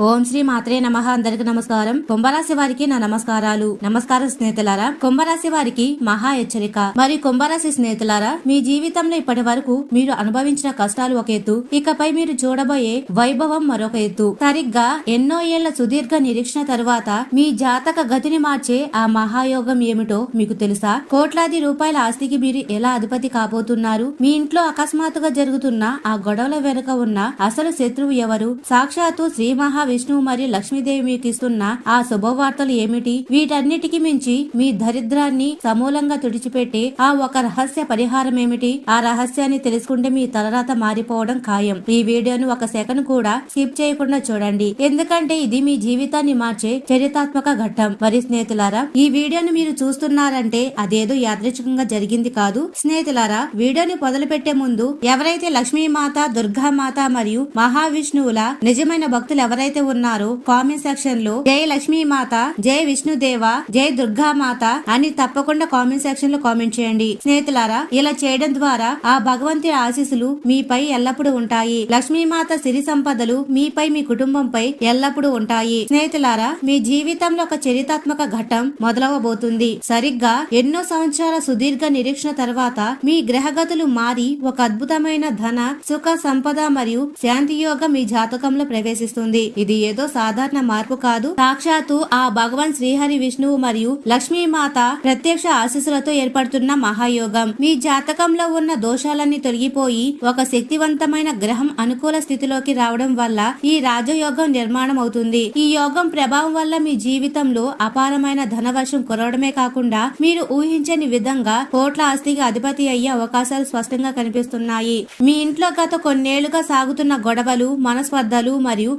ఓం శ్రీ మాత్రే నమ. అందరికి నమస్కారం. కుంభరాశి వారికి నా నమస్కారాలు. నమస్కారం స్నేహితులారా కుంభరాశి వారికి మహా హెచ్చరిక. మరి కుంభరాశి స్నేహితులారా మీ జీవితంలో ఇప్పటి వరకు మీరు అనుభవించిన కష్టాలు ఒక ఎత్తు. ఇకపై మీరు చూడబోయే వైభవం మరొక ఎత్తు. సరిగ్గా ఎన్నో ఏళ్ళ సుదీర్ఘ నిరీక్షణ తరువాత మీ జాతక గతిని మార్చే ఆ మహాయోగం ఏమిటో మీకు తెలుసా? కోట్లాది రూపాయల ఆస్తికి మీరు ఎలా అధిపతి కాబోతున్నారు? మీ ఇంట్లో అకస్మాత్తుగా జరుగుతున్న ఆ గొడవల వెనుక ఉన్న అసలు శత్రువు ఎవరు? సాక్షాత్తు శ్రీ మహా విష్ణువు మరియు లక్ష్మీదేవి మీకు ఇస్తున్న ఆ శుభవార్తలు ఏమిటి? వీటన్నిటికి మించి మీ దరిద్రాన్ని సమూలంగా తుడిచిపెట్టి ఆ ఒక రహస్య పరిహారం ఏమిటి? ఆ రహస్యాన్ని తెలుసుకుంటే మీ తలరాత మారిపోవడం ఖాయం. ఈ వీడియోను ఒక సెకండ్ కూడా స్కిప్ చేయకుండా చూడండి. ఎందుకంటే ఇది మీ జీవితాన్ని మార్చే చరితాత్మక ఘట్టం. మరి స్నేహితులారా ఈ వీడియోను మీరు చూస్తున్నారంటే అదేదో యాదృచ్ఛికంగా జరిగింది కాదు. స్నేహితులారా వీడియోని మొదలు పెట్టే ముందు ఎవరైతే లక్ష్మీమాత దుర్గామాత మరియు మహావిష్ణువుల నిజమైన భక్తులు ఎవరైతే ఉన్నారో కామెంట్ సెక్షన్లో జై లక్ష్మీమాత జై విష్ణుదేవ జై దుర్గామాత అని తప్పకుండా కామెంట్ సెక్షన్లో కామెంట్ చేయండి. స్నేహితులారా ఇలా చేయడం ద్వారా ఆ భగవంతుడి ఆశీస్సులు మీపై ఎల్లప్పుడూ ఉంటాయి. లక్ష్మీమాత సిరి సంపదలు మీపై మీ కుటుంబంపై ఎల్లప్పుడూ ఉంటాయి. స్నేహితులారా మీ జీవితంలో ఒక చరితాత్మక ఘట్టం మొదలవబోతుంది. సరిగ్గా ఎన్నో సంవత్సరాల సుదీర్ఘ నిరీక్షణ తర్వాత మీ గ్రహగతులు మారి ఒక అద్భుతమైన ధన సుఖ సంపద మరియు శాంతి యోగ మీ జాతకంలో ప్రవేశిస్తుంది. ఇది ఏదో సాధారణ మార్పు కాదు. సాక్షాత్తు ఆ భగవాన్ శ్రీహరి విష్ణువు మరియు లక్ష్మీమాత ప్రత్యక్ష ఆశీస్సులతో ఏర్పడుతున్న మహాయోగం. మీ జాతకంలో ఉన్న దోషాలన్నీ తొలగిపోయి ఒక శక్తివంతమైన గ్రహం అనుకూల స్థితిలోకి రావడం వల్ల ఈ రాజయోగం నిర్మాణం అవుతుంది ఈ యోగం ప్రభావం వల్ల మీ జీవితంలో అపారమైన ధనవర్షం కురవడమే కాకుండా మీరు ఊహించని విధంగా కోట్ల ఆస్తికి అధిపతి అయ్యే అవకాశాలు స్పష్టంగా కనిపిస్తున్నాయి. మీ ఇంట్లో గత కొన్నేళ్ళుగా సాగుతున్న గొడవలు మనస్పర్ధలు మరియు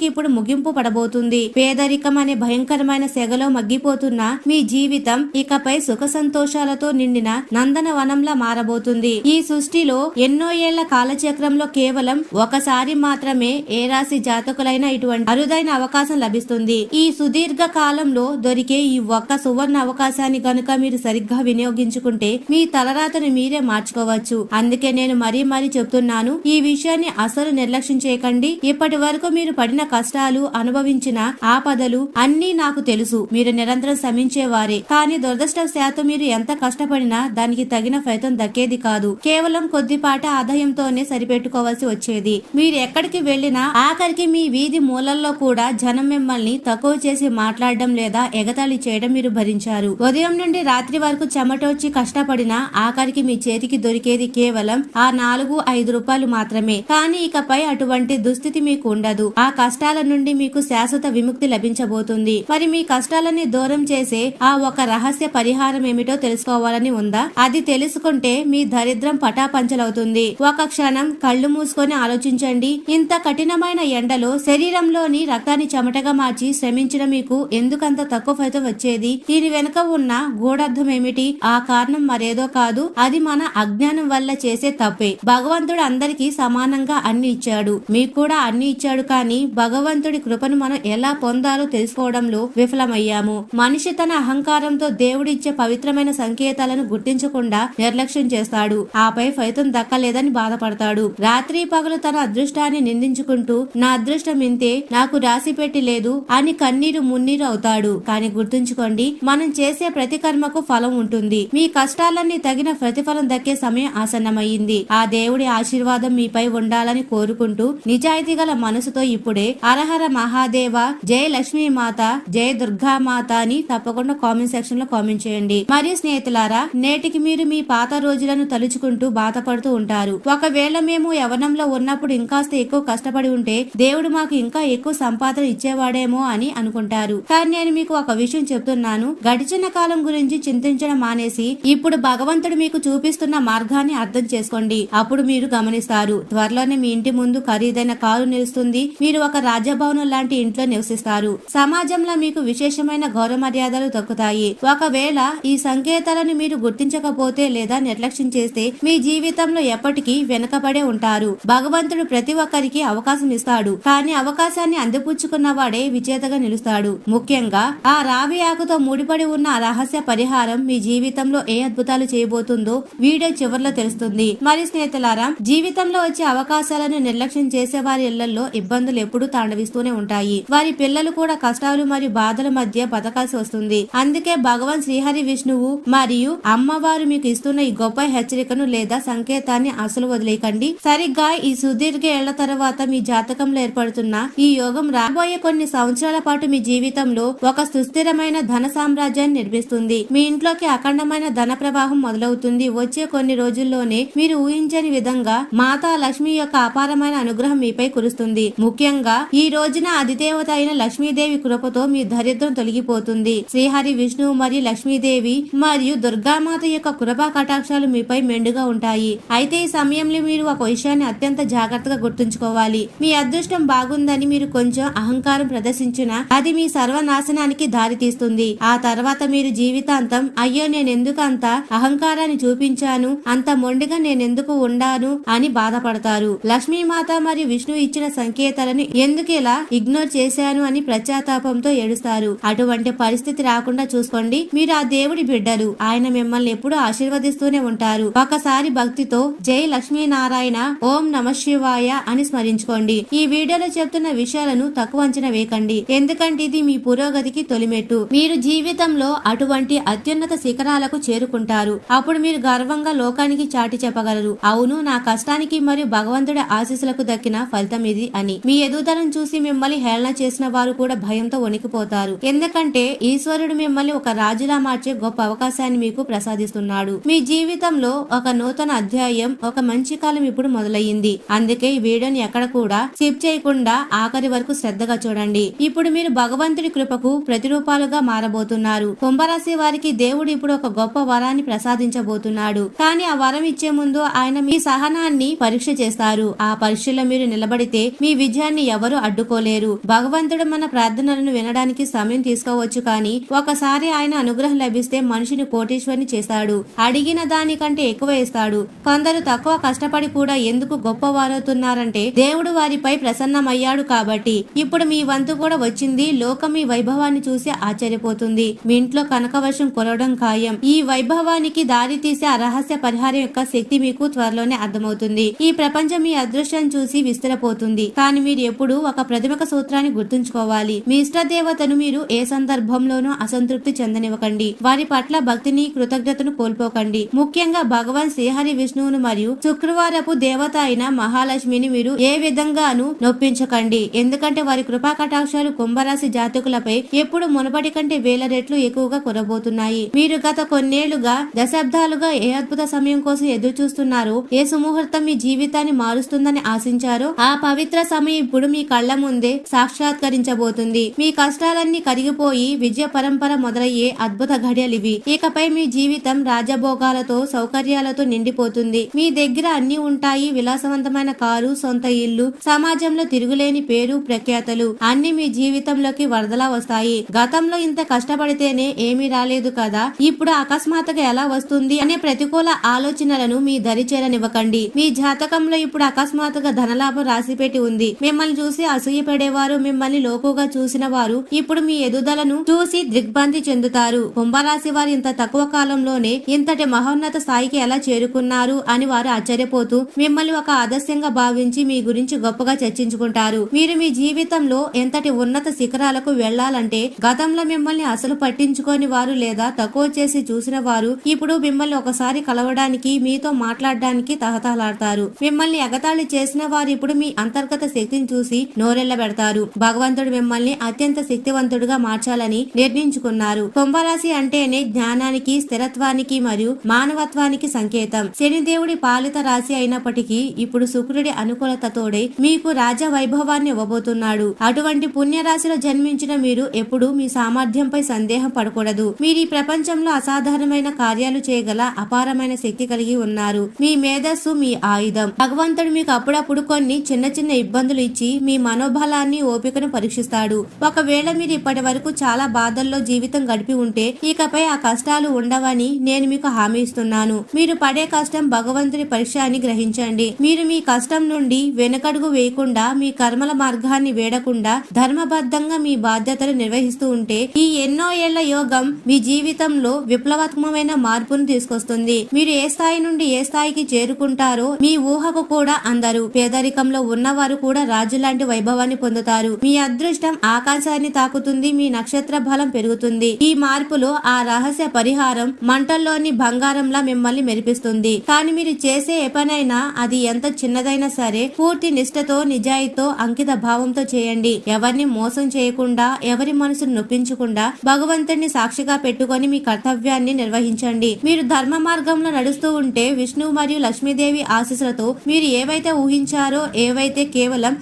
అశాంతికి ఇప్పుడు ముగింపు పడబోతుంది. పేదరికం అనే భయంకరమైన సెగలో మగ్గిపోతున్న మీ జీవితం ఇకపై సుఖ సంతోషాలతో నిండిన నందన వనంలా మారబోతుంది. ఈ సృష్టిలో ఎన్నో ఏళ్ళ కాలచక్రంలో కేవలం ఒకసారి మాత్రమే ఏ రాశి జాతకులైన ఇటువంటి అరుదైన అవకాశం లభిస్తుంది. ఈ సుదీర్ఘ కాలంలో దొరికే ఈ ఒక్క సువర్ణ అవకాశాన్ని గనుక మీరు సరిగ్గా వినియోగించుకుంటే మీ తలరాతను మీరే మార్చుకోవచ్చు. అందుకే నేను మరీ మరీ చెప్తున్నాను ఈ విషయాన్ని అసలు నిర్లక్ష్యం చేయకండి. ఇప్పటి వరకు మీరు పడిన కష్టాలు అనుభవించిన ఆపదలు అన్నీ నాకు తెలుసు. మీరు నిరంతరం శ్రమించేవారే. కానీ దురదృష్టవశాత్తు మీరు ఎంత కష్టపడినా దానికి తగిన ఫలితం దక్కేది కాదు. కేవలం కొద్దిపాటి ఆదాయంతోనే సరిపెట్టుకోవాల్సి వచ్చేది. మీరు ఎక్కడికి వెళ్ళినా ఆఖరికి మీ వీధి మూలల్లో కూడా జనం మిమ్మల్ని తక్కువ చేసి మాట్లాడడం లేదా ఎగతాళి చేయడం మీరు భరించారు. ఉదయం నుండి రాత్రి వరకు చెమటొచ్చి కష్టపడినా ఆఖరికి మీ చేతికి దొరికేది కేవలం ఆ నాలుగు ఐదు రూపాయలు మాత్రమే. కానీ ఇకపై అటువంటి దుస్థితి మీకు ఉండదు. ఆ కష్టాల నుండి మీకు శాశ్వత విముక్తి లభించబోతుంది. మరి మీ కష్టాలని దూరం చేసే ఆ ఒక రహస్య పరిహారం ఏమిటో తెలుసుకోవాలని ఉందా? అది తెలుసుకుంటే మీ దరిద్రం పటాపంచలవుతుంది. ఒక క్షణం కళ్ళు మూసుకొని ఆలోచించండి. ఇంత కఠినమైన ఎండలో శరీరంలోని రక్తాన్ని చెమటగా మార్చి శ్రమించిన మీకు ఎందుకంత తక్కువ ఫలితం వచ్చేది? దీని వెనుక ఉన్న గూఢార్థం ఏమిటి? ఆ కారణం మరేదో కాదు. అది మన అజ్ఞానం వల్ల చేసే తప్పే. భగవంతుడు అందరికీ సమానంగా అన్ని ఇచ్చాడు. మీకు కూడా అన్ని ఇచ్చాడు కానీ భగవంతుడి కృపను మనం ఎలా పొందాలో తెలుసుకోవడంలో విఫలమయ్యాము. మనిషి తన అహంకారంతో దేవుడిచ్చే పవిత్రమైన సంకేతాలను గుర్తించకుండా నిర్లక్ష్యం చేస్తాడు. ఆపై ఫలితం దక్కలేదని బాధపడతాడు. రాత్రి పగలు తన అదృష్టాన్ని నిందించుకుంటూ నా అదృష్టం ఇంతే నాకు రాసి పెట్టి లేదు అని కన్నీరు మున్నీరు అవుతాడు. కానీ గుర్తుంచుకోండి మనం చేసే ప్రతి కర్మకు ఫలం ఉంటుంది. మీ కష్టాలన్నీ తగిన ప్రతిఫలం దక్కే సమయం ఆసన్నమయ్యింది. ఆ దేవుడి ఆశీర్వాదం మీపై ఉండాలని కోరుకుంటూ నిజాయితీ గల మనసుతో ఇప్పుడే అరహర మహాదేవ జయ లక్ష్మీ మాత జయ దుర్గా మాత అని తప్పకుండా కామెంట్ సెక్షన్లో కామెంట్ చేయండి. మరియు స్నేహితులారా నేటికి మీరు మీ పాత రోజులను తలుచుకుంటూ బాధపడుతూ ఉంటారు. ఒకవేళ మేము యవనంలో ఉన్నప్పుడు ఇంకాస్త ఎక్కువ కష్టపడి ఉంటే దేవుడు మాకు ఇంకా ఎక్కువ సంపాదన ఇచ్చేవాడేమో అని అనుకుంటారు. కానీ నేను మీకు ఒక విషయం చెప్తున్నాను. గడిచిన కాలం గురించి చింతించడం మానేసి ఇప్పుడు భగవంతుడు మీకు చూపిస్తున్న మార్గాన్ని అర్థం చేసుకోండి. అప్పుడు మీరు గమనిస్తారు. త్వరలోనే మీ ఇంటి ముందు ఖరీదైన కారు నిలుస్తుంది. మీరు ఒక రాజభవనం లాంటి ఇంట్లో నివసిస్తారు. సమాజంలో మీకు విశేషమైన గౌరవ మర్యాదలు దక్కుతాయి. ఒకవేళ ఈ సంకేతాలను మీరు గుర్తించకపోతే లేదా నిర్లక్ష్యం చేస్తే మీ జీవితంలో ఎప్పటికీ వెనకబడే ఉంటారు. భగవంతుడు ప్రతి ఒక్కరికి అవకాశం ఇస్తాడు. కానీ అవకాశాన్ని అందిపుచ్చుకున్న వాడే విజేతగా నిలుస్తాడు. ముఖ్యంగా ఆ రావి ఆకుతో ముడిపడి ఉన్న ఆ రహస్య పరిహారం మీ జీవితంలో ఏ అద్భుతాలు చేయబోతుందో వీడియో చివర్లో తెలుస్తుంది. మరి స్నేహితులారా జీవితంలో వచ్చే అవకాశాలను నిర్లక్ష్యం చేసే వారి ఇళ్ళలో ఇబ్బందులు ఎప్పుడూ తాండవిస్తూనే ఉంటాయి. వారి పిల్లలు కూడా కష్టాలు మరియు బాధల మధ్య బతకాల్సి వస్తుంది. అందుకే భగవాన్ శ్రీహరి విష్ణువు మరియు అమ్మవారు మీకు ఇస్తున్న ఈ గొప్ప హెచ్చరికను లేదా సంకేతాన్ని అసలు వదిలేయకండి. సరిగ్గా ఈ సుదీర్ఘ ఏళ్ళ తర్వాత మీ జాతకంలో ఏర్పడుతున్న ఈ యోగం రాబోయే కొన్ని సంవత్సరాల పాటు మీ జీవితంలో ఒక సుస్థిరమైన ధన సామ్రాజ్యాన్ని నిర్మిస్తుంది. మీ ఇంట్లోకి అఖండమైన ధన ప్రవాహం మొదలవుతుంది. వచ్చే కొన్ని రోజుల్లోనే మీరు ఊహించని విధంగా మాతా లక్ష్మి యొక్క అపారమైన అనుగ్రహం మీపై కురుస్తుంది. ముఖ్యంగా ఈ రోజున అధిదేవత అయిన లక్ష్మీదేవి కృపతో మీ దరిద్రం తొలగిపోతుంది. శ్రీహరి విష్ణువు మరియు లక్ష్మీదేవి మరియు దుర్గామాత యొక్క కృపా కటాక్షాలు మీపై మెండుగా ఉంటాయి. అయితే ఈ సమయంలో మీరు ఒక విషయాన్ని అత్యంత జాగ్రత్తగా గుర్తుంచుకోవాలి. మీ అదృష్టం బాగుందని మీరు కొంచెం అహంకారం ప్రదర్శించిన అది మీ సర్వనాశనానికి దారి తీస్తుంది ఆ తర్వాత మీరు జీవితాంతం అయ్యో నేనెందుకు అంత అహంకారాన్ని చూపించాను? అంత మొండిగా నేనెందుకు ఉండాను? అని బాధపడతారు. లక్ష్మీమాత మరియు విష్ణు ఇచ్చిన సంకేతాలను ఎందుకు ఇలా? ఇగ్నోర్ చేశాను అని పశ్చాత్తాపంతో ఏడుస్తారు. అటువంటి పరిస్థితి రాకుండా చూసుకోండి. మీరు ఆ దేవుడి బిడ్డలు. ఆయన మిమ్మల్ని ఎప్పుడూ ఆశీర్వదిస్తూనే ఉంటారు. ఒకసారి భక్తితో జై లక్ష్మీనారాయణ ఓం నమ శివాయ అని స్మరించుకోండి. ఈ వీడియోలో చెప్తున్న విషయాలను తక్కువ అంచనా వేయకండి. ఎందుకంటే ఇది మీ పురోగతికి తొలిమెట్టు. మీరు జీవితంలో అటువంటి అత్యున్నత శిఖరాలకు చేరుకుంటారు. అప్పుడు మీరు గర్వంగా లోకానికి చాటి చెప్పగలరు. అవును నా కష్టానికి మరియు భగవంతుడి ఆశీస్సులకు దక్కిన ఫలితం ఇది అని. మీ ఎదుగుదలను చూసి మిమ్మల్ని హేళన చేసిన వారు కూడా భయంతో వణికిపోతారు. ఎందుకంటే ఈశ్వరుడు మిమ్మల్ని ఒక రాజులా మార్చే గొప్ప అవకాశాన్ని మీకు ప్రసాదిస్తున్నాడు. మీ జీవితంలో ఒక నూతన అధ్యాయం ఒక మంచి కాలం ఇప్పుడు మొదలయ్యింది. అందుకే ఈ వీడియోని ఎక్కడ కూడా స్కిప్ చేయకుండా ఆఖరి వరకు శ్రద్ధగా చూడండి. ఇప్పుడు మీరు భగవంతుడి కృపకు ప్రతిరూపాలుగా మారబోతున్నారు. కుంభరాశి వారికి దేవుడు ఇప్పుడు ఒక గొప్ప వరాన్ని ప్రసాదించబోతున్నాడు. కానీ ఆ వరం ఇచ్చే ముందు ఆయన మీ సహనాన్ని పరీక్ష చేస్తారు. ఆ పరీక్షలో మీరు నిలబడితే మీ విజయాన్ని ఎవరు అడ్డుకోలేరు. భగవంతుడు మన ప్రార్థనలను వినడానికి సమయం తీసుకోవచ్చు కానీ ఒకసారి ఆయన అనుగ్రహం లభిస్తే మనిషిని కోటీశ్వరిని చేస్తాడు. అడిగిన దానికంటే ఎక్కువ ఇస్తాడు. కొందరు తక్కువ కష్టపడి కూడా ఎందుకు గొప్పవారవుతున్నారంటే దేవుడు వారిపై ప్రసన్నమయ్యాడు కాబట్టి. ఇప్పుడు మీ వంతు కూడా వచ్చింది. లోకం మీ వైభవాన్ని చూసి ఆశ్చర్యపోతుంది. మీ ఇంట్లో కనకవర్షం కొలవడం ఖాయం. ఈ వైభవానికి దారి తీసే రహస్య పరిహారం యొక్క శక్తి మీకు త్వరలోనే అర్థమవుతుంది. ఈ ప్రపంచం మీ అదృష్టం చూసి విస్తరపోతుంది. కానీ మీరు ఎప్పుడు ఒక ప్రతిమక సూత్రాన్ని గుర్తుంచుకోవాలి. మీ ఇష్టదేవతను మీరు ఏ సందర్భంలోనూ అసంతృప్తి చెందనివ్వకండి. వారి పట్ల భక్తిని కృతజ్ఞతను కోల్పోకండి. ముఖ్యంగా భగవాన్ శ్రీహరి విష్ణువును మరియు శుక్రవారపు దేవత అయిన మహాలక్ష్మిని మీరు ఏ విధంగానూ నొప్పించకండి. ఎందుకంటే వారి కృపా కటాక్షాలు కుంభరాశి జాతకులపై ఎప్పుడు మునపటి కంటే వేల రెట్లు ఎక్కువగా కురబోతున్నాయి మీరు గత కొన్నేళ్ళుగా దశాబ్దాలుగా ఏ అద్భుత సమయం కోసం ఎదురు చూస్తున్నారో ఏ సుముహూర్తం మీ జీవితాన్ని మారుస్తుందని ఆశించారో? ఆ పవిత్ర సమయం ఇప్పుడు మీ మీ కళ్ళ ముందే సాక్షాత్కరించబోతుంది. మీ కష్టాలన్నీ కరిగిపోయి విజయ పరంపర మొదలయ్యే అద్భుత ఘడియలివి ఇకపై మీ జీవితం రాజభోగాలతో సౌకర్యాలతో నిండిపోతుంది. మీ దగ్గర అన్ని ఉంటాయి. విలాసవంతమైన కారు సొంత ఇల్లు సమాజంలో తిరుగులేని పేరు ప్రఖ్యాతలు. అన్ని మీ జీవితంలోకి వరదలా వస్తాయి. గతంలో ఇంత కష్టపడితేనే ఏమీ రాలేదు కదా? ఇప్పుడు అకస్మాత్తుగా ఎలా వస్తుంది అనే ప్రతికూల ఆలోచనలను మీ దరిచేరనివ్వకండి మీ జాతకంలో ఇప్పుడు అకస్మాత్తుగా ధనలాభం రాసిపెట్టి ఉంది. మిమ్మల్ని చూసి అసూయపడేవారు మిమ్మల్ని లోకుగా చూసిన వారు ఇప్పుడు మీ ఎదుదలను చూసి దిగ్భ్రాంతి చెందుతారు. కుంభరాశి వారు ఇంత తక్కువ కాలంలోనే ఇంతటి మహోన్నత స్థాయికి ఎలా చేరుకున్నారు అని వారు ఆశ్చర్యపోతూ మిమ్మల్ని ఒక ఆదర్శంగా భావించి మీ గురించి గొప్పగా చర్చించుకుంటారు. మీరు మీ జీవితంలో ఎంతటి ఉన్నత శిఖరాలకు వెళ్ళాలంటే గతంలో మిమ్మల్ని అసలు పట్టించుకోని వారు లేదా తక్కువ చేసి చూసిన వారు ఇప్పుడు మిమ్మల్ని ఒకసారి కలవడానికి మీతో మాట్లాడడానికి తహతహలాడతారు. మిమ్మల్ని ఎగతాళి చేసిన వారు ఇప్పుడు మీ అంతర్గత శక్తిని చూసి నోరెళ్ళ పెడతారు. భగవంతుడు మిమ్మల్ని అత్యంత శక్తివంతుడుగా మార్చాలని నిర్ణయించుకున్నారు. కుంభరాశి అంటేనే జ్ఞానానికి స్థిరత్వానికి మరియు మానవత్వానికి సంకేతం. శనిదేవుడి పాలిత రాశి అయినప్పటికీ ఇప్పుడు శుక్రుడి అనుకూలతతోడే మీకు రాజ వైభవాన్ని ఇవ్వబోతున్నాడు. అటువంటి పుణ్యరాశిలో జన్మించిన మీరు ఎప్పుడు మీ సామర్థ్యంపై సందేహం పడకూడదు. మీరు ఈ ప్రపంచంలో అసాధారణమైన కార్యాలు చేయగల అపారమైన శక్తి కలిగి ఉన్నారు. మీ మేధస్సు మీ ఆయుధం. భగవంతుడు మీకు అప్పుడప్పుడు కొన్ని చిన్న చిన్న ఇబ్బందులు ఇచ్చి మీ మీ మనోబలాన్ని ఓపికను పరీక్షిస్తాడు. ఒకవేళ మీరు ఇప్పటి వరకు చాలా బాధల్లో జీవితం గడిపి ఉంటే ఇకపై ఆ కష్టాలు ఉండవని నేను మీకు హామీ ఇస్తున్నాను. మీరు పడే కష్టం భగవంతుని పరీక్ష అని గ్రహించండి. మీరు మీ కష్టం నుండి వెనకడుగు వేయకుండా మీ కర్మల మార్గాన్ని వేడకుండా ధర్మబద్ధంగా మీ బాధ్యతలు నిర్వహిస్తూ ఉంటే ఈ ఎన్నో ఏళ్ళ యోగం మీ జీవితంలో విప్లవాత్మకమైన మార్పును తీసుకొస్తుంది. మీరు ఏ స్థాయి నుండి ఏ స్థాయికి చేరుకుంటారో మీ ఊహకు కూడా అందరు. పేదరికంలో ఉన్నవారు కూడా రాజు లాంటి నిండు వైభవాన్ని పొందుతారు? మీ అదృష్టం ఆకాశాన్ని తాకుతుంది మీ నక్షత్ర బలం పెరుగుతుంది. ఈ మార్పులో ఆ రహస్య పరిహారం మంటల్లోని బంగారంలా మిమ్మల్ని మెరిపిస్తుంది. కానీ మీరు చేసే ఏ పనైనా అది ఎంత చిన్నదైనా సరే పూర్తి నిష్ఠతో నిజాయితీతో అంకిత భావంతో చేయండి. ఎవరిని మోసం చేయకుండా ఎవరి మనసును నొప్పించకుండా భగవంతుడిని సాక్షిగా పెట్టుకొని మీ కర్తవ్యాన్ని నిర్వహించండి. మీరు ధర్మ మార్గంలో నడుస్తూ ఉంటే విష్ణు మరియు లక్ష్మీదేవి ఆశీస్సులతో మీరు ఏవైతే ఊహించారో ఏవైతే కేవలం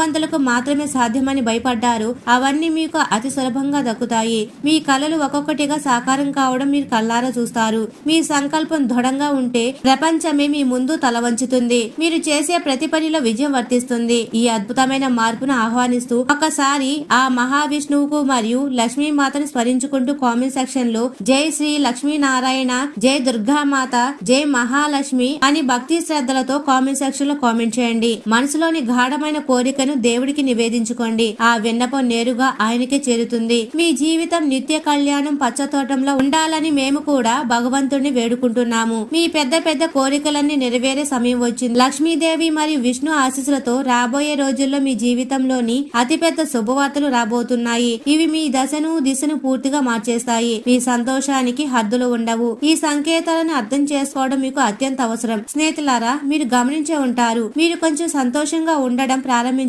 ధనవంతులకు మాత్రమే సాధ్యమని భయపడ్డారు. అవన్నీ మీకు అతి సులభంగా దక్కుతాయి. మీ కళలు ఒక్కొక్కటిగా సాకారం కావడం మీరు కల్లారా చూస్తారు. మీ సంకల్పం దృఢంగా ఉంటే ప్రపంచమే మీ ముందు తల వంచుతుంది. మీరు చేసే ప్రతి పనిలో విజయం వర్తిస్తుంది. ఈ అద్భుతమైన మార్పును ఆహ్వానిస్తూ ఒకసారి ఆ మహావిష్ణువుకు మరియు లక్ష్మీ మాతను స్మరించుకుంటూ కామెంట్ సెక్షన్లో జై శ్రీ లక్ష్మీ నారాయణ జై దుర్గామాత జై మహాలక్ష్మి అని భక్తి శ్రద్ధలతో కామెంట్ సెక్షన్లో కామెంట్ చేయండి. మనసులోని గాఢమైన కోరిక కోరికను దేవుడికి నివేదించుకోండి. ఆ విన్నపం నేరుగా ఆయనకే చేరుతుంది. మీ జీవితం నిత్య కళ్యాణం పచ్చతోటంలో ఉండాలని మేము కూడా భగవంతుడిని వేడుకుంటున్నాము. మీ పెద్ద పెద్ద కోరికలన్నీ నెరవేరే సమయం వచ్చింది. లక్ష్మీదేవి మరియు విష్ణు ఆశీస్సులతో రాబోయే రోజుల్లో మీ జీవితంలోని అతిపెద్ద శుభవార్తలు రాబోతున్నాయి. ఇవి మీ దశను దిశను పూర్తిగా మార్చేస్తాయి. మీ సంతోషానికి హద్దులు ఉండవు. ఈ సంకేతాలను అర్థం చేసుకోవడం మీకు అత్యంత అవసరం. స్నేహితులారా మీరు గమనించే ఉంటారు. మీరు కొంచెం సంతోషంగా ఉండడం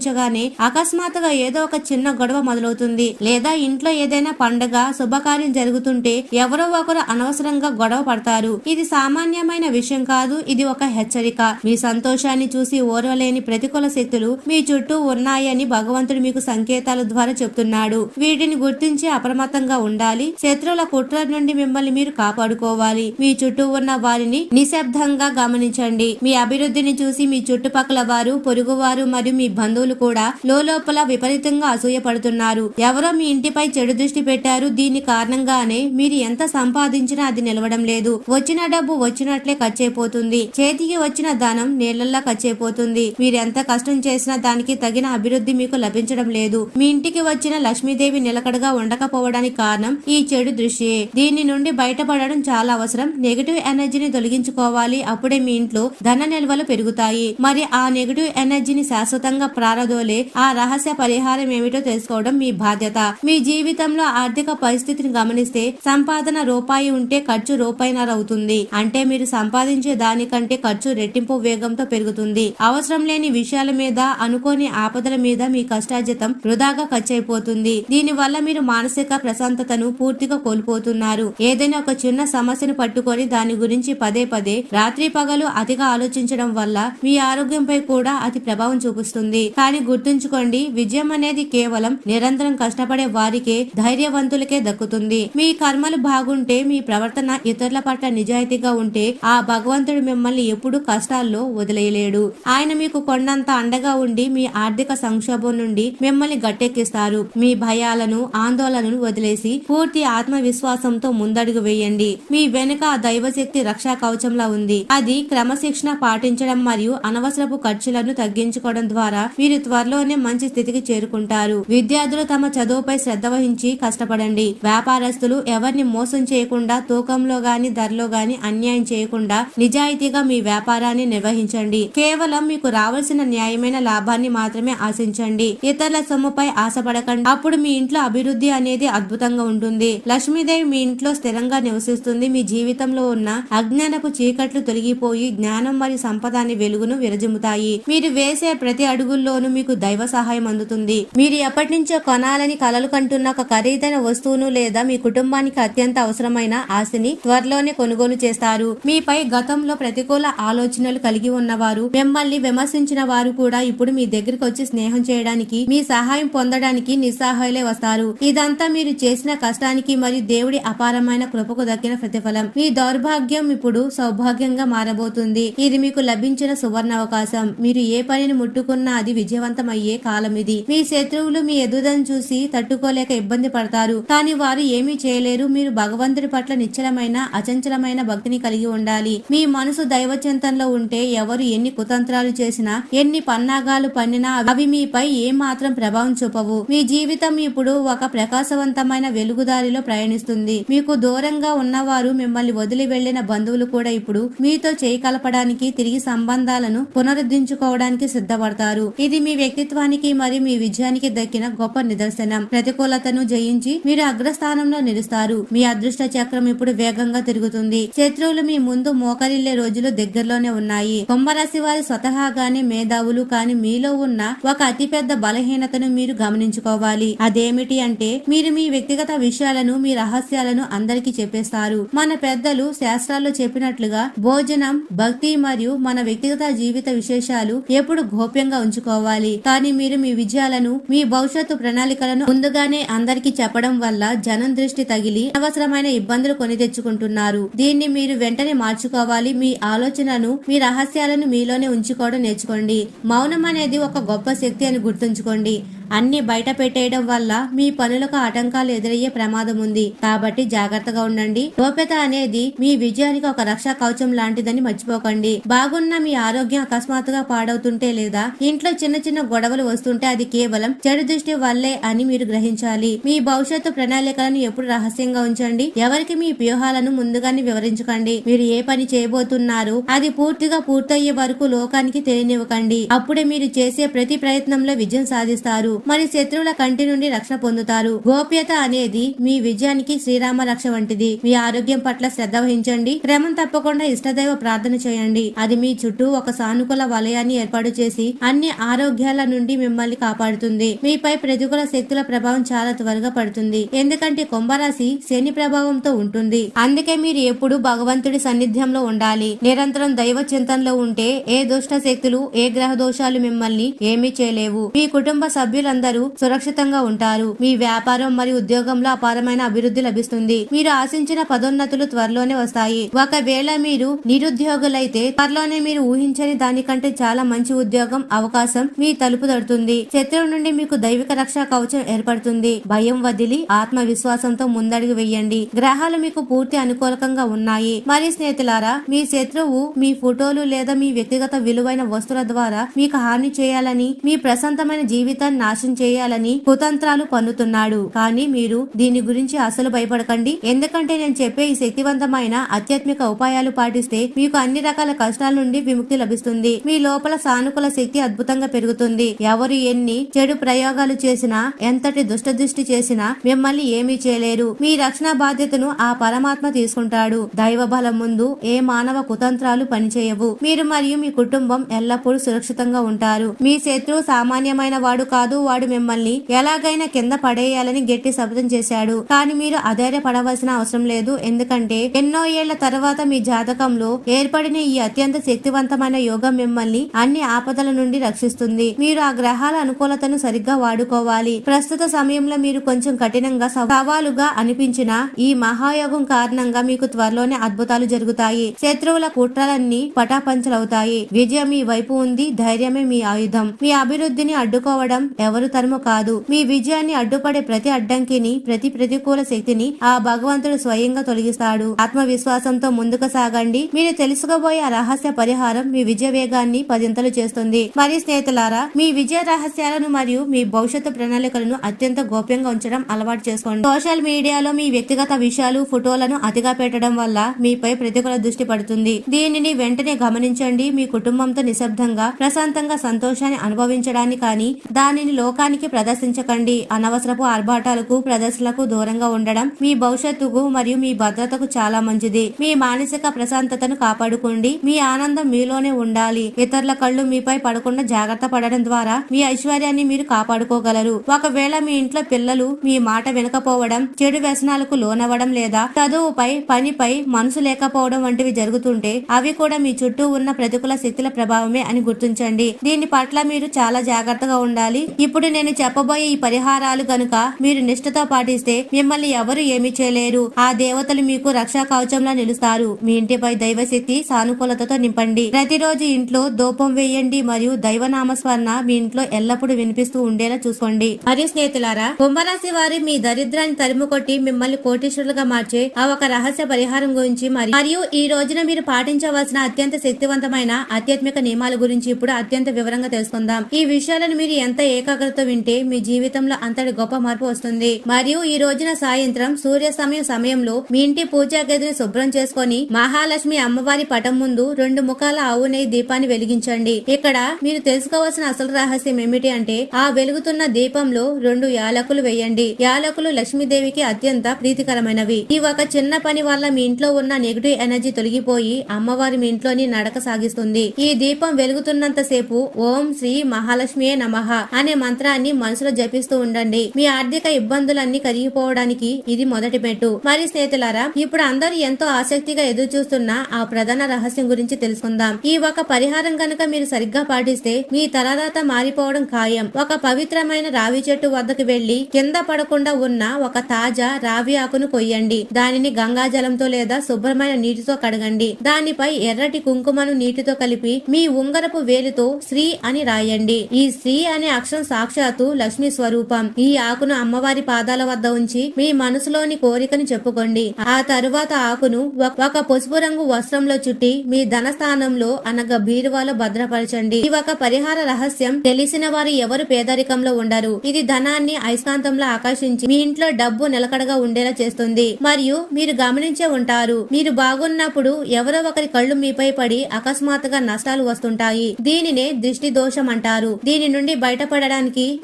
ప్రారంభించగానే అకస్మాత్తుగా ఏదో ఒక చిన్న గొడవ మొదలవుతుంది. లేదా ఇంట్లో ఏదైనా పండగ శుభకార్యం జరుగుతుంటే ఎవరో ఒకరు అనవసరంగా గొడవ పడతారు. ఇది సామాన్యమైన విషయం కాదు ఇది ఒక హెచ్చరిక. మీ సంతోషాన్ని చూసి ఓర్వలేని ప్రతికూల శక్తులు మీ చుట్టూ ఉన్నాయని భగవంతుడు మీకు సంకేతాల ద్వారా చెప్తున్నాడు. వీటిని గుర్తించి అప్రమత్తంగా ఉండాలి. శత్రువుల కుట్ర నుండి మిమ్మల్ని మీరు కాపాడుకోవాలి. మీ చుట్టూ ఉన్న వారిని నిశ్శబ్దంగా గమనించండి. మీ అభివృద్ధిని చూసి మీ చుట్టుపక్కల వారు పొరుగువారు మరియు మీ బంధువులు కూడా లోపల విపరీతంగా అసూయపడుతున్నారు. ఎవరో మీ ఇంటిపై చెడు దృష్టి పెట్టారు. దీని కారణంగానే మీరు ఎంత సంపాదించినా అది నిలవడం లేదు. వచ్చిన డబ్బు వచ్చినట్లే ఖర్చైపోతుంది. చేతికి వచ్చిన ధనం నీళ్ళల్లా ఖర్చైపోతుంది. మీరు ఎంత కష్టం చేసినా దానికి తగిన అభివృద్ధి మీకు లభించడం లేదు. మీ ఇంటికి వచ్చిన లక్ష్మీదేవి నిలకడగా ఉండకపోవడానికి కారణం ఈ చెడు దృష్టి దీని నుండి బయటపడడం చాలా అవసరం. నెగిటివ్ ఎనర్జీని తొలగించుకోవాలి. అప్పుడే మీ ఇంట్లో ధన నిల్వలు పెరుగుతాయి. మరి ఆ నెగిటివ్ ఎనర్జీని శాశ్వతంగా ప్రారదోలే ఆ రహస్య పరిహారం ఏమిటో తెలుసుకోవడం మీ బాధ్యత. మీ జీవితంలో ఆర్థిక పరిస్థితిని గమనిస్తే సంపాదన రూపాయి ఉంటే ఖర్చు రూపాయినర అవుతుంది. అంటే మీరు సంపాదించే దానికంటే ఖర్చు రెట్టింపు వేగంతో పెరుగుతుంది. అవసరం లేని విషయాల మీద అనుకోని ఆపదల మీద మీ కష్టార్జితం వృధాగా ఖర్చు అయిపోతుంది దీని వల్ల మీరు మానసిక ప్రశాంతతను పూర్తిగా కోల్పోతున్నారు. ఏదైనా ఒక చిన్న సమస్యను పట్టుకొని దాని గురించి పదే పదే రాత్రి పగలు అతిగా ఆలోచించడం వల్ల మీ ఆరోగ్యంపై కూడా అతి ప్రభావం చూపిస్తుంది. కానీ గుర్తుంచుకోండి. విజయం అనేది కేవలం నిరంతరం కష్టపడే వారికే ధైర్యవంతులకే దక్కుతుంది. మీ కర్మలు బాగుంటే మీ ప్రవర్తన ఇతరుల పట్ల నిజాయితీగా ఉంటే ఆ భగవంతుడు మిమ్మల్ని ఎప్పుడు కష్టాల్లో వదిలేయలేడు. ఆయన మీకు కొండంత అండగా ఉండి మీ ఆర్థిక సంక్షోభం నుండి మిమ్మల్ని గట్టెక్కిస్తారు. మీ భయాలను ఆందోళనను వదిలేసి పూర్తి ఆత్మవిశ్వాసంతో ముందడుగు వేయండి. మీ వెనుక దైవశక్తి రక్షా కవచంలా ఉంది. అది క్రమశిక్షణ పాటించడం మరియు అనవసరపు ఖర్చులను తగ్గించుకోవడం ద్వారా మీరు త్వరలోనే మంచి స్థితికి చేరుకుంటారు. విద్యార్థులు తమ చదువుపై శ్రద్ధ వహించి కష్టపడండి. వ్యాపారస్తులు ఎవరిని మోసం చేయకుండా తూకంలో గాని ధరలో గాని అన్యాయం చేయకుండా నిజాయితీగా మీ వ్యాపారాన్ని నిర్వహించండి. కేవలం మీకు రావాల్సిన న్యాయమైన లాభాన్ని మాత్రమే ఆశించండి. ఇతరుల సొమ్ముపై ఆశపడకండి. అప్పుడు మీ ఇంట్లో అభివృద్ధి అనేది అద్భుతంగా ఉంటుంది. లక్ష్మీదేవి మీ ఇంట్లో స్థిరంగా నివసిస్తుంది. మీ జీవితంలో ఉన్న అజ్ఞానపు చీకట్లు తొలగిపోయి జ్ఞానం మరియు సంపద అనే వెలుగును విరజిమ్ముతాయి. మీరు వేసే ప్రతి అడుగుల్లోనూ మీకు దైవ సహాయం అందుతుంది. మీరు ఎప్పటి నుంచో కొనాలని కలలు కంటున్న ఒక ఖరీదైన వస్తువును లేదా మీ కుటుంబానికి అత్యంత అవసరమైన ఆస్తిని త్వరలోనే కొనుగోలు చేస్తారు. మీపై గతంలో ప్రతికూల ఆలోచనలు కలిగి ఉన్నవారు మిమ్మల్ని విమర్శించిన వారు కూడా ఇప్పుడు మీ దగ్గరికి వచ్చి స్నేహం చేయడానికి మీ సహాయం పొందడానికి నిస్సహాయులే వస్తారు. ఇదంతా మీరు చేసిన కష్టానికి మరియు దేవుడి అపారమైన కృపకు దక్కిన ప్రతిఫలం. మీ దౌర్భాగ్యం ఇప్పుడు సౌభాగ్యంగా మారబోతుంది. ఇది మీకు లభించిన సువర్ణ అవకాశం మీరు ఏ పనిని ముట్టుకున్నా అది విజయం విజయవంతమయ్యే కాలం ఇది మీ శత్రువులు మీ ఎదుగుదలను చూసి తట్టుకోలేక ఇబ్బంది పడతారు. కానీ వారు ఏమీ చేయలేరు. మీరు భగవంతుడి పట్ల నిశ్చలమైన అచంచలమైన భక్తిని కలిగి ఉండాలి. మీ మనసు దైవ చింతనలో ఉంటే ఎవరు ఎన్ని కుతంత్రాలు చేసినా ఎన్ని పన్నాగాలు పన్నినా అవి మీపై ఏ మాత్రం ప్రభావం చూపవు. మీ జీవితం ఇప్పుడు ఒక ప్రకాశవంతమైన వెలుగుదారిలో ప్రయాణిస్తుంది. మీకు దూరంగా ఉన్నవారు మిమ్మల్ని వదిలి వెళ్ళిన బంధువులు కూడా ఇప్పుడు మీతో చేయి కలపడానికి తిరిగి సంబంధాలను పునరుద్ధరించుకోవడానికి సిద్ధపడతారు. ఇది మీ మీ వ్యక్తిత్వానికి మరియు మీ విజయానికి దక్కిన గొప్ప నిదర్శనం. ప్రతికూలతను జయించి మీరు అగ్రస్థానంలో నిలుస్తారు. మీ అదృష్ట చక్రం ఇప్పుడు వేగంగా తిరుగుతుంది. శత్రువులు మీ ముందు మోకరిల్లే రోజులు దగ్గరలోనే ఉన్నాయి. కుంభరాశి వారి స్వతహాగానే మేధావులు కాని మీలో ఉన్న ఒక అతిపెద్ద బలహీనతను మీరు గమనించుకోవాలి. అదేమిటి అంటే మీరు మీ వ్యక్తిగత విషయాలను మీ రహస్యాలను అందరికీ చెప్పేస్తారు. మన పెద్దలు శాస్త్రాల్లో చెప్పినట్లుగా భోజనం భక్తి మరియు మన వ్యక్తిగత జీవిత విశేషాలు ఎప్పుడు గోప్యంగా ఉంచుకోవాలి. కానీ మీరు మీ విజయాలను మీ భవిష్యత్తు ప్రణాళికలను ముందుగానే అందరికీ చెప్పడం వల్ల జనం దృష్టి తగిలి అనవసరమైన ఇబ్బందులు కొని తెచ్చుకుంటున్నారు. దీన్ని మీరు వెంటనే మార్చుకోవాలి. మీ ఆలోచనను మీ రహస్యాలను మీలోనే ఉంచుకోవడం నేర్చుకోండి. మౌనం అనేది ఒక గొప్ప శక్తి అని గుర్తుంచుకోండి. అన్ని బయట పెట్టేయడం వల్ల మీ పనులకు ఆటంకాలు ఎదురయ్యే ప్రమాదం ఉంది. కాబట్టి జాగ్రత్తగా ఉండండి. గోప్యత అనేది మీ విజయానికి ఒక రక్షా కవచం లాంటిదని మర్చిపోకండి. బాగున్న మీ ఆరోగ్యం అకస్మాత్తుగా పాడవుతుంటే లేదా ఇంట్లో చిన్న చిన్న గొడవలు వస్తుంటే అది కేవలం చెడు దృష్టి వల్లే అని మీరు గ్రహించాలి. మీ భవిష్యత్తు ప్రణాళికలను ఎప్పుడు రహస్యంగా ఉంచండి. ఎవరికి మీ వ్యూహాలను ముందుగానే వివరించకండి. మీరు ఏ పని చేయబోతున్నారు అది పూర్తిగా పూర్తయ్యే వరకు లోకానికి తెలియనివ్వకండి. అప్పుడే మీరు చేసే ప్రతి ప్రయత్నంలో విజయం సాధిస్తారు. మరి శత్రువుల కంటి నుండి రక్షణ పొందుతారు. గోప్యత అనేది మీ విజయానికి శ్రీరామ రక్ష వంటిది. మీ ఆరోగ్యం పట్ల శ్రద్ధ వహించండి. క్రమం తప్పకుండా ఇష్టదైవ ప్రార్థన చేయండి. అది మీ చుట్టూ ఒక సానుకూల వలయాన్ని ఏర్పాటు చేసి అన్ని ఆరోగ్యాల నుండి మిమ్మల్ని కాపాడుతుంది. మీపై ప్రతికూల శక్తుల ప్రభావం చాలా త్వరగా పడుతుంది. ఎందుకంటే కుంభరాశి శని ప్రభావంతో ఉంటుంది. అందుకే మీరు ఎప్పుడు భగవంతుడి సన్నిధ్యంలో ఉండాలి. నిరంతరం దైవ చింతనలో ఉంటే ఏ దుష్ట శక్తులు ఏ గ్రహ దోషాలు మిమ్మల్ని ఏమీ చేయలేవు. మీ కుటుంబ సభ్యులందరూ సురక్షితంగా ఉంటారు. మీ వ్యాపారం మరియు ఉద్యోగంలో అపారమైన అభివృద్ధి లభిస్తుంది. మీరు ఆశించిన పదోన్నతులు త్వరలోనే వస్తాయి. ఒకవేళ మీరు నిరుద్యోగులైతే త్వరలోనే మీరు ఊహించని దానికంటే చాలా మంచి ఉద్యోగం అవకాశం మీ తలుపు తడుతుంది. శత్రువు నుండి మీకు దైవిక రక్షా కవచం ఏర్పడుతుంది. భయం వదిలి ఆత్మవిశ్వాసంతో ముందడుగు వేయండి. గ్రహాలు మీకు పూర్తి అనుకూలకంగా ఉన్నాయి. మరి స్నేహితులారా మీ శత్రువు మీ ఫోటోలు లేదా మీ వ్యక్తిగత విలువైన వస్తువుల ద్వారా మీకు హాని చేయాలని మీ ప్రశాంతమైన జీవితాన్ని నాశం చేయాలని కుతంత్రాలు పన్నుతున్నాడు కానీ మీరు దీని గురించి అసలు భయపడకండి. ఎందుకంటే నేను చెప్పే ఈ శక్తివంతమైన ఆధ్యాత్మిక ఉపాయాలు పాటిస్తే మీకు అన్ని రకాల కష్టాల నుండి విముక్తి లభిస్తుంది. మీ లోపల సానుకూల శక్తి అద్భుతంగా పెరుగుతుంది. ఎవరు ఎన్ని చెడు ప్రయోగాలు చేసినా ఎంతటి దుష్టదృష్టి చేసినా మిమ్మల్ని ఏమీ చేయలేరు. మీ రక్షణ బాధ్యతను ఆ పరమాత్మ తీసుకుంటాడు. దైవ బలం ముందు ఏ మానవ కుతంత్రాలు పనిచేయవు. మీరు మరియు మీ కుటుంబం ఎల్లప్పుడూ సురక్షితంగా ఉంటారు. మీ శత్రువు సామాన్యమైన వాడు కాదు. వాడు మిమ్మల్ని ఎలాగైనా కింద పడేయాలని గట్టి శబ్దం చేశాడు. కానీ మీరు అధైర్యపడవలసిన అవసరం లేదు. ఎందుకంటే ఎన్నో ఏళ్ళ తర్వాత మీ జాతకంలో ఏర్పడిన ఈ అత్యంత శక్తివంతమైన యోగం మిమ్మల్ని అన్ని ఆపదల నుండి రక్షిస్తుంది. మీరు ఆ గ్రహాల అనుకూలతను సరిగ్గా వాడుకోవాలి. ప్రస్తుత సమయంలో మీరు కొంచెం కఠినంగా సవాలుగా అనిపించిన ఈ మహాయోగం కారణంగా మీకు త్వరలోనే అద్భుతాలు జరుగుతాయి. శత్రువుల కుట్రలన్నీ పటాపంచలవుతాయి. విజయం మీ వైపు ఉంది. ధైర్యమే మీ ఆయుధం. మీ అభివృద్ధిని అడ్డుకోవడం ఎవరు తరము కాదు. మీ విజయాన్ని అడ్డుపడే ప్రతి అడ్డంకిని ప్రతి ప్రతికూల శక్తిని ఆ భగవంతుడు స్వయంగా తొలగిస్తాడు. ఆత్మవిశ్వాసంతో ముందుకు సాగండి. మీరు తెలుసుకోబోయే ఆ రహస్య పరిహారం మీ విజయ వేగాన్ని పదింతలు చేస్తుంది. మరి స్నేహితులారా మీ విజయ రహస్యాలను మరియు మీ భవిష్యత్తు ప్రణాళికలను అత్యంత గోప్యంగా ఉంచడం అలవాటు చేసుకోండి. సోషల్ మీడియాలో మీ వ్యక్తిగత విషయాలు ఫోటోలను అతిగా పెట్టడం వల్ల మీపై ప్రతికూల దృష్టి పడుతుంది. దీనిని వెంటనే గమనించండి. మీ కుటుంబంతో నిశ్శబ్దంగా ప్రశాంతంగా సంతోషాన్ని అనుభవించడానికి కానీ దానిని లోకానికి ప్రదర్శించకండి. అనవసరపు ఆర్భాటాలకు ప్రదర్శనలకు దూరంగా ఉండడం మీ భవిష్యత్తుకు మరియు మీ భద్రతకు చాలా మంచిది. మీ మానసిక ప్రశాంతతను కాపాడుకోండి. మీ ఆనందం మీలోనే ఉండాలి. ఇతరుల కళ్ళు మీపై పడకుండా జాగ్రత్త పడడం ద్వారా మీ ఐశ్వర్యాన్ని మీరు కాపాడుకోగలరు. ఒకవేళ మీ ఇంట్లో పిల్లలు మీ మాట వినకపోవడం చెడు వ్యసనాలకు లోనవ్వడం లేదా చదువుపై పనిపై మనసు లేకపోవడం వంటివి జరుగుతుంటే అవి కూడా మీ చుట్టూ ఉన్న ప్రతికూల శక్తుల ప్రభావమే అని గుర్తించండి. దీని పట్ల మీరు చాలా జాగ్రత్తగా ఉండాలి. ఇప్పుడు నేను చెప్పబోయే ఈ పరిహారాలు కనుక మీరు నిష్ఠతో పాటిస్తే మిమ్మల్ని ఎవరు ఏమి చేయలేరు. ఆ దేవతలు మీకు రక్షా కవచంలా నిలుస్తారు. మీ ఇంటిపై దైవశక్తి సానుకూలతతో నింపండి. ప్రతిరోజు ఇంట్లో దూపం వేయండి మరియు దైవనామస్మరణ మీ ఇంట్లో ఎల్లప్పుడూ వినిపిస్తూ ఉండేలా చూసుకోండి. మరియు స్నేహితులారా కుంభరాశి వారి మీ దరిద్రాన్ని తరిమికొట్టి మిమ్మల్ని కోటీశ్వరులుగా మార్చే ఆ ఒక రహస్య పరిహారం గురించి మరి మరియు ఈ రోజున మీరు పాటించవలసిన అత్యంత శక్తివంతమైన ఆధ్యాత్మిక నియమాల గురించి ఇప్పుడు అత్యంత వివరంగా తెలుసుకుందాం. ఈ విషయాలను మీరు ఎంత ఏకాగ్ర ఏకాగ్రత వింటే మీ జీవితంలో అంతటి గొప్ప మార్పు వస్తుంది. మరియు ఈ రోజున సాయంత్రం సూర్య సమయం సమయంలో మీ ఇంటి పూజా గదిని శుభ్రం చేసుకొని మహాలక్ష్మి అమ్మవారి పటం ముందు రెండు ముఖాల ఆవు నెయ్యి దీపాన్ని వెలిగించండి. ఇక్కడ మీరు తెలుసుకోవాల్సిన అసలు రహస్యం ఏమిటి అంటే ఆ వెలుగుతున్న దీపంలో రెండు యాలకులు వేయండి. యాలకులు లక్ష్మీదేవికి అత్యంత ప్రీతికరమైనవి. ఈ ఒక చిన్న పని వల్ల మీ ఇంట్లో ఉన్న నెగిటివ్ ఎనర్జీ తొలగిపోయి అమ్మవారి మీ ఇంట్లోని నడక సాగిస్తుంది. ఈ దీపం వెలుగుతున్నంత సేపు ఓం శ్రీ మహాలక్ష్మియే నమః అనే మంత్రాన్ని మనసులో జపిస్తూ ఉండండి. మీ ఆర్థిక ఇబ్బందులన్నీ కరిగిపోవడానికి ఇది మొదటి పెట్టు. మరి స్నేహితులారా ఇప్పుడు అందరూ ఎంతో ఆసక్తిగా ఎదురు చూస్తున్న ఆ ప్రధాన రహస్యం గురించి తెలుసుకుందాం. ఈ ఒక పరిహారం కనుక మీరు సరిగ్గా పాటిస్తే మీ తలరాత మారిపోవడం ఖాయం. ఒక పవిత్రమైన రావి చెట్టు వద్దకు వెళ్ళి కింద పడకుండా ఉన్న ఒక తాజా రావి ఆకును కొయ్యండి. దానిని గంగా జలంతో లేదా శుభ్రమైన నీటితో కడగండి. దానిపై ఎర్రటి కుంకుమను నీటితో కలిపి మీ ఉంగరపు వేలితో శ్రీ అని రాయండి. ఈ శ్రీ అనే అక్షరం సాక్షాత్తు లక్ష్మి స్వరూపం. ఈ ఆకును అమ్మవారి పాదాల వద్ద ఉంచి మీ మనసులోని కోరికను చెప్పుకోండి. ఆ తరువాత ఆకును ఒక- పసుపు రంగు వస్త్రంలో చుట్టి మీ ధన స్థానంలో అనగా బీరువాలో భద్రపరచండి. ఈ ఒక పరిహార రహస్యం తెలిసిన వారు ఎవరు పేదరికంలో ఉండరు. ఇది ధనాన్ని అయస్కాంతంలో ఆకర్షించి మీ ఇంట్లో డబ్బు నిలకడగా ఉండేలా చేస్తుంది. మరియు మీరు గమనించే ఉంటారు. మీరు బాగున్నప్పుడు ఎవరో ఒకరి కళ్ళు మీపై పడి అకస్మాత్తుగా నష్టాలు వస్తుంటాయి. దీనినే దృష్టి దోషం అంటారు. దీని నుండి బయటపడడానికి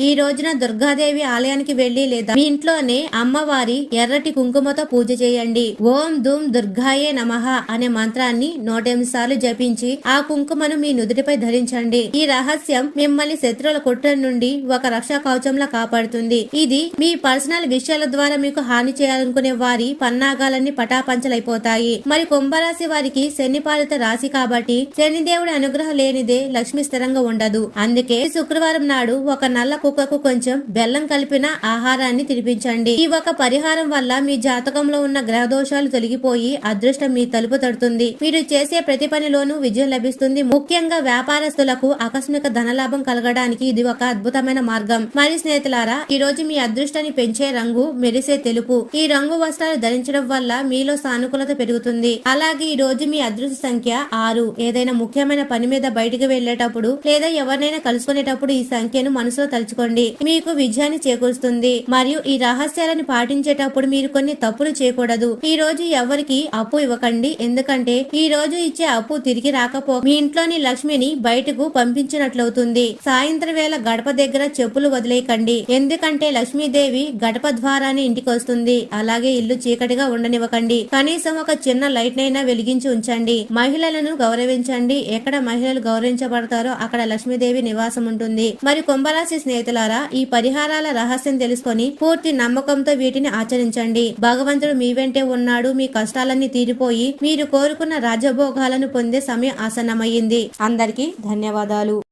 ఈ రోజున దుర్గాదేవి ఆలయానికి వెళ్ళి లేదా మీ ఇంట్లోనే అమ్మవారి ఎర్రటి కుంకుమతో పూజ చేయండి. ఓం ధూమ్ దుర్గాయే నమః అనే మంత్రాన్ని నూటెనిమిది సార్లు జపించి ఆ కుంకుమను మీ నుదుటిపై ధరించండి. ఈ రహస్యం మిమ్మల్ని శత్రువుల కుట్ర నుండి ఒక రక్షా కవచంలా కాపాడుతుంది. ఇది మీ పర్సనల్ విషయాల ద్వారా మీకు హాని చేయాలనుకునే వారి పన్నాగాలన్నీ పటాపంచలైపోతాయి. మరి కుంభరాశి వారికి శనిపాలిత రాశి కాబట్టి శనిదేవుడి అనుగ్రహం లేనిదే లక్ష్మి స్థిరంగా ఉండదు. అందుకే శుక్రవారం నాడు ఒక నల్ల కుక్కకు కొంచెం బెల్లం కలిపిన ఆహారాన్ని తినిపించండి. ఈ ఒక పరిహారం వల్ల మీ జాతకంలో ఉన్న గ్రహ దోషాలు తొలగిపోయి అదృష్టం మీ తలుపు తడుతుంది. మీరు చేసే ప్రతి పనిలోనూ విజయం లభిస్తుంది. ముఖ్యంగా వ్యాపారస్తులకు ఆకస్మిక ధనలాభం కలగడానికి ఇది ఒక అద్భుతమైన మార్గం. మరి స్నేహితులారా ఈ రోజు మీ అదృష్టాన్ని పెంచే రంగు మెరిసే తెలుపు. ఈ రంగు వస్త్రాలు ధరించడం వల్ల మీలో సానుకూలత పెరుగుతుంది. అలాగే ఈ రోజు మీ అదృష్ట సంఖ్య ఆరు. ఏదైనా ముఖ్యమైన పని మీద బయటకు వెళ్ళేటప్పుడు లేదా ఎవరినైనా కలుసుకునేటప్పుడు ఈ సంఖ్యను మనసులో తలుచుకోండి. మీకు విజయాన్ని చేకూరుస్తుంది. మరియు ఈ రహస్యాలను పాటించేటప్పుడు మీరు కొన్ని తప్పులు చేయకూడదు. ఈ రోజు ఎవరికి అప్పు ఇవ్వకండి. ఎందుకంటే ఈ రోజు ఇచ్చే అప్పు తిరిగి రాకపో మీ ఇంట్లోని లక్ష్మిని బయటకు పంపించినట్లవుతుంది. సాయంత్రం వేళ గడప దగ్గర చెప్పులు వదిలేయకండి. ఎందుకంటే లక్ష్మీదేవి గడప ద్వారానే ఇంటికి వస్తుంది. అలాగే ఇల్లు చీకటిగా ఉండనివ్వకండి. కనీసం ఒక చిన్న లైట్ నైనా వెలిగించి ఉంచండి. మహిళలను గౌరవించండి. ఎక్కడ మహిళలు గౌరవించబడతారో అక్కడ లక్ష్మీదేవి నివాసం ఉంటుంది మరి కుంభరాశి స్నేహితులారా ఈ పరిహారాల రహస్యం తెలుసుకొని పూర్తి నమ్మకంతో వీటిని ఆచరించండి. భగవంతుడు మీ వెంటే ఉన్నాడు మీ కష్టాలన్నీ తీరిపోయి మీరు కోరుకున్న రాజభోగాలను పొందే సమయం ఆసన్నమయ్యింది అందరికీ ధన్యవాదాలు.